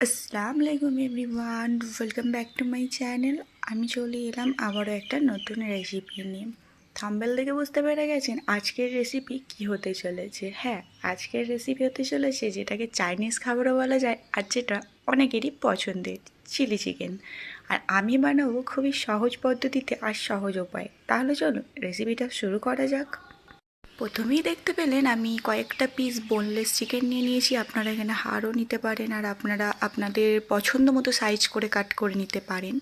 আসসালামু আলাইকুম everyone welcome back to my channel আমি চলে এলাম আবারও একটা নতুন রেসিপি নিয়ে। থাম্বেল দেখে বুঝতে পেরে গেছেন আজকের রেসিপি কি হতে চলেছে। হ্যাঁ আজকের রেসিপি হতে চলেছে যেটাকে চাইনিজ খাবারও বলা যায় আর যেটা অনেকেরই পছন্দের চিলি চিকেন আর আমি বানাবো খুবই সহজ পদ্ধতিতে আর সহজ উপায়। তাহলে চলুন রেসিপিটা শুরু করা যাক। প্রথমেই দেখতে পেলেন আমি কয়েকটা পিস বোনলেস চিকেন নিয়ে নিয়েছি। আপনারা এখানে হাড়ও নিতে পারেন আর আপনারা আপনাদের পছন্দ মতো সাইজ করে কাট করে নিতে পারেন।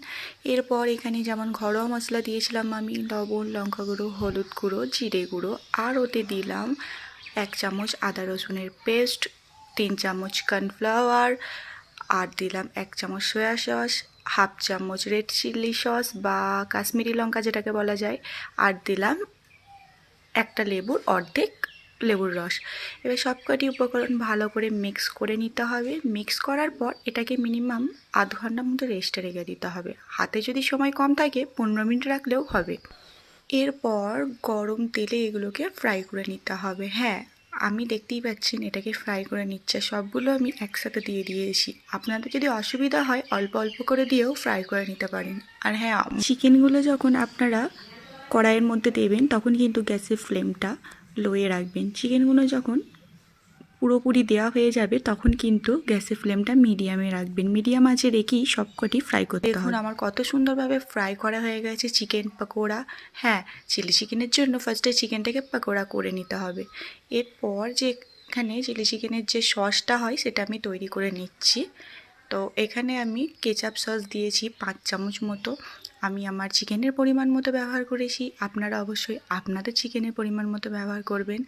এরপর এখানে যেমন ঘরোয়া মশলা দিয়েছিলাম আমি, লবণ, লঙ্কা গুঁড়ো, হলুদ গুঁড়ো, জিরে গুঁড়ো, আর ওতে দিলাম এক চামচ আদা রসুনের পেস্ট তিন চামচ কর্নফ্লাওয়ার আর দিলাম এক চামচ সয়া সস হাফ চামচ রেড চিলি সস বা কাশ্মীরি লঙ্কা যেটাকে বলা যায়, আর দিলাম একটা লেবুর অর্ধেক লেবুর রস। এবার সব কটি উপকরণ ভালো করে মিক্স করে নিতে হবে। মিক্স করার পর এটাকে মিনিমাম আধ ঘণ্টার মতো রেস্টে রেখে দিতে হবে। হাতে যদি সময় কম থাকে, পনেরো মিনিট রাখলেও হবে। এরপর গরম তেলে এগুলোকে ফ্রাই করে নিতে হবে। হ্যাঁ আমি দেখতেই পাচ্ছেন এটাকে ফ্রাই করে নিচ্ছে। সবগুলো আমি একসাথে দিয়ে দিয়েছি। আপনাদের যদি অসুবিধা হয়, অল্প অল্প করে দিয়েও ফ্রাই করে নিতে পারেন। আর হ্যাঁ চিকেনগুলো যখন আপনারা কড়াইয়ের মধ্যে দেবেন তখন কিন্তু গ্যাসের ফ্লেমটা লোয়ে রাখবেন। চিকেনগুলো যখন পুরোপুরি দেওয়া হয়ে যাবে তখন কিন্তু গ্যাসের ফ্লেমটা মিডিয়ামে রাখবেন। মিডিয়াম আঁচে রেখেই সবকটি ফ্রাই করতে দেখুন আমার কত সুন্দরভাবে ফ্রাই করা হয়ে গেছে চিকেন পকোড়া। হ্যাঁ চিলি চিকেনের জন্য ফার্স্টে চিকেনটাকে পকোড়া করে নিতে হবে। এরপর যে এখানে চিলি চিকেনের যে সসটা হয় সেটা আমি তৈরি করে নিচ্ছি। তো এখানে আমি কেচাপ সস দিয়েছি পাঁচ চামচ মতো। আমি আমার চিকেনের পরিমাণ মতো ব্যবহার করেছি। আপনারা অবশ্যই আপনাদের চিকেনের পরিমাণ মতো ব্যবহার করবেন।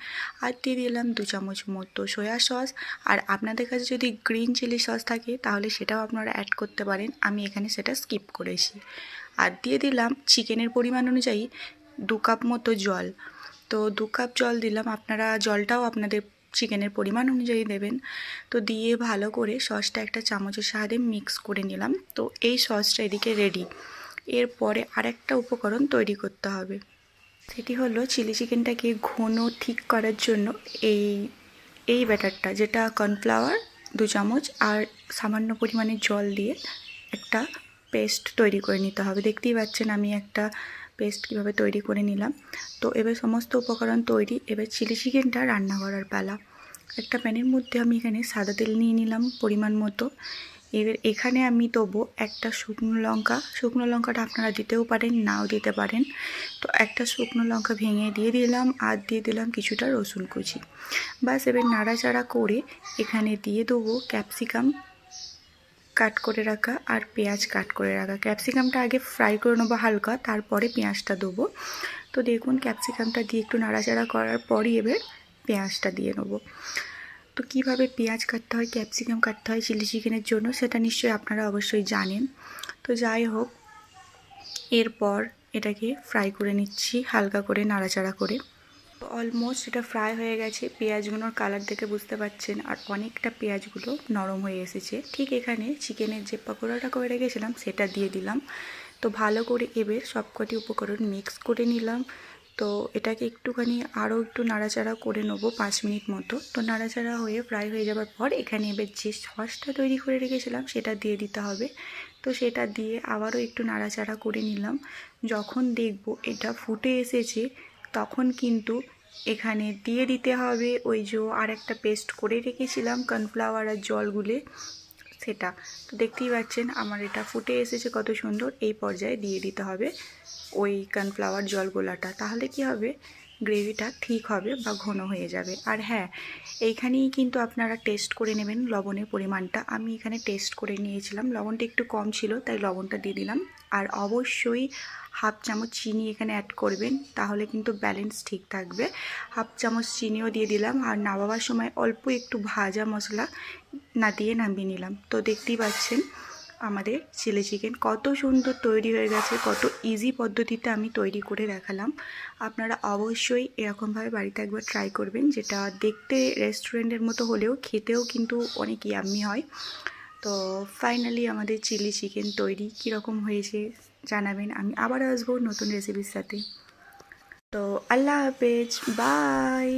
আর দিয়ে দিলাম দু চামচ মতো সয়া সস আর আপনাদের কাছে যদি গ্রিন চিলি সস থাকে, তাহলে সেটাও আপনারা অ্যাড করতে পারেন। আমি এখানে সেটা স্কিপ করেছি। আর দিয়ে দিলাম চিকেনের পরিমাণ অনুযায়ী দু কাপ মতো জল। তো দু কাপ জল দিলাম। আপনারা জলটাও আপনাদের চিকেনের পরিমাণ অনুযায়ী দেবেন। তো দিয়ে ভালো করে সসটা একটা চামচের সাহায্যে মিক্স করে নিলাম। তো এই সসটা এদিকে রেডি এরপরে আরেকটা উপকরণ তৈরি করতে হবে। সেটি হলো চিলি চিকেনটাকে ঘন ঠিক করার জন্য এই এই ব্যাটারটা, যেটা কর্নফ্লাওয়ার দু চামচ আর সামান্য পরিমাণে জল দিয়ে একটা পেস্ট তৈরি করে নিতে হবে। দেখতেই পাচ্ছেন আমি একটা পেস্ট কীভাবে তৈরি করে নিলাম। তো এবার সমস্ত উপকরণ তৈরি, এবার চিলি চিকেনটা রান্না করার পালা। একটা প্যানের মধ্যে আমি এখানে সাদা তেল নিয়ে নিলাম পরিমাণ মতো। এবার এখানে আমি তবু একটা শুকনো লঙ্কা। শুকনো লঙ্কাটা আপনারা দিতেও পারেন, নাও দিতে পারেন। তো একটা শুকনো লঙ্কা ভেঙে দিয়ে দিলাম, আর দিয়ে দিলাম কিছুটা রসুন কুচি। বাস এবার নাড়াচাড়া করে এখানে দিয়ে দেবো ক্যাপসিকাম কাট করে রাখা আর পেঁয়াজ কাট করে রাখা। ক্যাপসিকামটা আগে ফ্রাই করে নেব হালকা, তারপরে পেঁয়াজটা দেবো। তো দেখুন, ক্যাপসিকামটা দিয়ে একটু নাড়াচাড়া করার পরই এবার পেঁয়াজটা দিয়ে নেব। তো কীভাবে পেঁয়াজ কাটতে হয়, ক্যাপসিকাম কাটতে হয়, চিলি চিকেনের জন্য সেটা নিশ্চয়ই আপনারা অবশ্যই জানেন। তো যাই হোক, এরপর এটাকে ফ্রাই করে নিচ্ছি, হালকা করে নাড়াচাড়া করে। অলমোস্ট এটা ফ্রাই হয়ে গেছে, পেঁয়াজগুলোর কালার দেখে বুঝতে পারছেন আর অনেকটা পেঁয়াজগুলো নরম হয়ে এসেছে। ঠিক এখানে চিকেনের যে পকোড়াটা করে রেখেছিলাম সেটা দিয়ে দিলাম। তো ভালো করে এবার সবকটি উপকরণ মিক্স করে নিলাম। তো এটাকে একটুখানি আরও একটু নাড়াচাড়া করে নেব পাঁচ মিনিট মতো। তো নাড়াচাড়া হয়ে ফ্রাই হয়ে যাওয়ার পর এখানে এবার যে সসটা তৈরি করে রেখেছিলাম সেটা দিয়ে দিতে হবে। তো সেটা দিয়ে আবারও একটু নাড়াচাড়া করে নিলাম। যখন দেখব এটা ফুটে এসেছে, তখন কিন্তু এখানে দিয়ে দিতে হবে ওই যে আর একটা পেস্ট করে রেখেছিলাম কর্নফ্লাওয়ার আর জল গুলে সেটা। তো দেখতেই পাচ্ছেন, আমার এটা ফুটে এসেছে কত সুন্দর। এই পর্যায়ে দিয়ে দিতে হবে ওই কানফ্লাওয়ার জল গোলাটা তাহলে কি হবে? গ্রেভিটা ঠিক হবে বা ঘন হয়ে যাবে। আর হ্যাঁ এইখানেই কিন্তু আপনারা টেস্ট করে নেবেন লবণের পরিমাণটা। আমি এখানে টেস্ট করে নিয়েছিলাম। লবণটা একটু কম ছিল, তাই লবণটা দিয়ে দিলাম। আর অবশ্যই হাফ চামচ চিনি এখানে অ্যাড করবেন, তাহলে কিন্তু ব্যালেন্স ঠিক থাকবে। হাফ চামচ চিনিও দিয়ে দিলাম। আর নামাবার সময় অল্প একটু ভাজা মশলা না দিয়ে নামিয়ে নিলাম। তো দেখতেই পাচ্ছেন আমাদের চিলি চিকেন কত সুন্দর তৈরি হয়ে গেছে, কত ইজি পদ্ধতিতে আমি তৈরি করে দেখালাম। আপনারা অবশ্যই এরকমভাবে বাড়িতে একবার ট্রাই করবেন, যেটা দেখতে রেস্টুরেন্টের মতো হলেও খেতেও কিন্তু অনেক ইয়াম্মি হয়। তো ফাইনালি আমাদের চিলি চিকেন তৈরি কীরকম হয়েছে জানাবেন, আমি আবার আসব নতুন রেসিপির সাথে। তো আল্লাহ হাফেজ বাই